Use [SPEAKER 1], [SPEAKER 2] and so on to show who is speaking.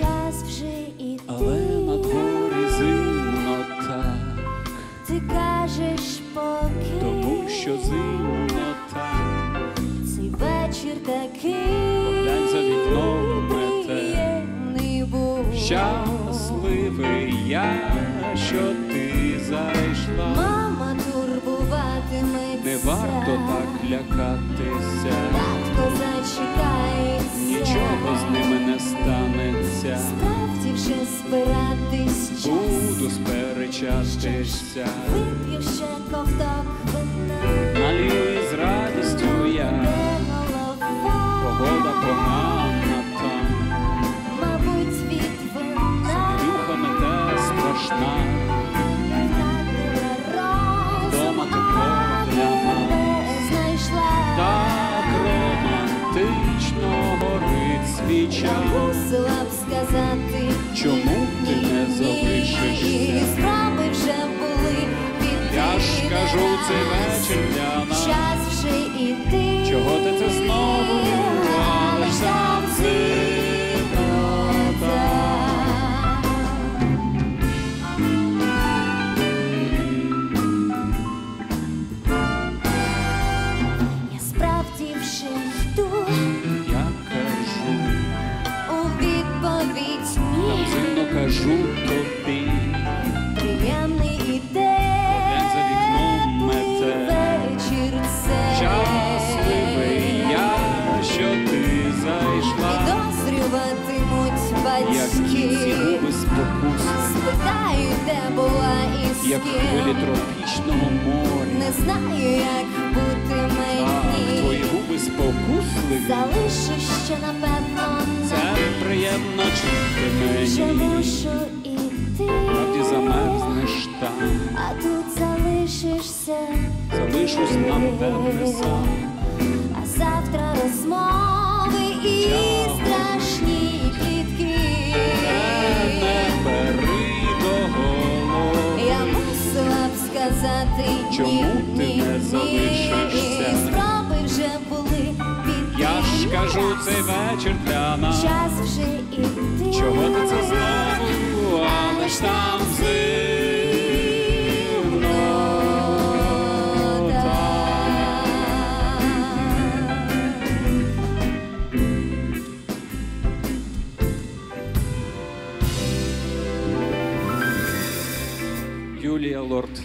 [SPEAKER 1] іти.
[SPEAKER 2] Але на дворі зимно так,
[SPEAKER 1] Ти кажеш поки,
[SPEAKER 2] тому що зимно так.
[SPEAKER 1] цей вечір такий
[SPEAKER 2] Глянь за вікном мете. Щасливий я, що ти зайшла.
[SPEAKER 1] Мама турбуватиметься,
[SPEAKER 2] Не варто так лякатися,
[SPEAKER 1] вже збиратись час.
[SPEAKER 2] Буду сперечатися,
[SPEAKER 1] Вип'ю ще ковток вина,
[SPEAKER 2] налію з радістю я, погода погана там,
[SPEAKER 1] мабуть, від вина,
[SPEAKER 2] Рюха мете страшна, Дома тепло для
[SPEAKER 1] знайшла.
[SPEAKER 2] так романтично горить свіча.
[SPEAKER 1] Я мусила б сказати,
[SPEAKER 2] кажу, цей
[SPEAKER 1] раз.
[SPEAKER 2] вечір для нас.
[SPEAKER 1] Час вже іти.
[SPEAKER 2] Чого ти це знову? Ж сам
[SPEAKER 1] Я справді вже йду
[SPEAKER 2] Я кажу,
[SPEAKER 1] у відповідь
[SPEAKER 2] там
[SPEAKER 1] ні.
[SPEAKER 2] зимно кажу тобі,
[SPEAKER 1] Батьки.
[SPEAKER 2] губи
[SPEAKER 1] де була і з
[SPEAKER 2] як хвилі тропічного моря.
[SPEAKER 1] Не знаю, як бути мені.
[SPEAKER 2] твої губи спокусливі,
[SPEAKER 1] Залишиш ще напевно
[SPEAKER 2] це
[SPEAKER 1] на
[SPEAKER 2] неприємно чути
[SPEAKER 1] вже
[SPEAKER 2] мені.
[SPEAKER 1] мушу іти.
[SPEAKER 2] Правді замерзнеш там,
[SPEAKER 1] А тут залишишся.
[SPEAKER 2] залишусь на тебе сам.
[SPEAKER 1] Сказати
[SPEAKER 2] Чому
[SPEAKER 1] ні,
[SPEAKER 2] ти
[SPEAKER 1] ні,
[SPEAKER 2] не
[SPEAKER 1] ні.
[SPEAKER 2] залишишся?
[SPEAKER 1] Спроби вже були піти.
[SPEAKER 2] Я ж кажу, цей вечір для нас.
[SPEAKER 1] Час вже іти.
[SPEAKER 2] Чого ти це знову? Але ж там зимно Юлія Лорд.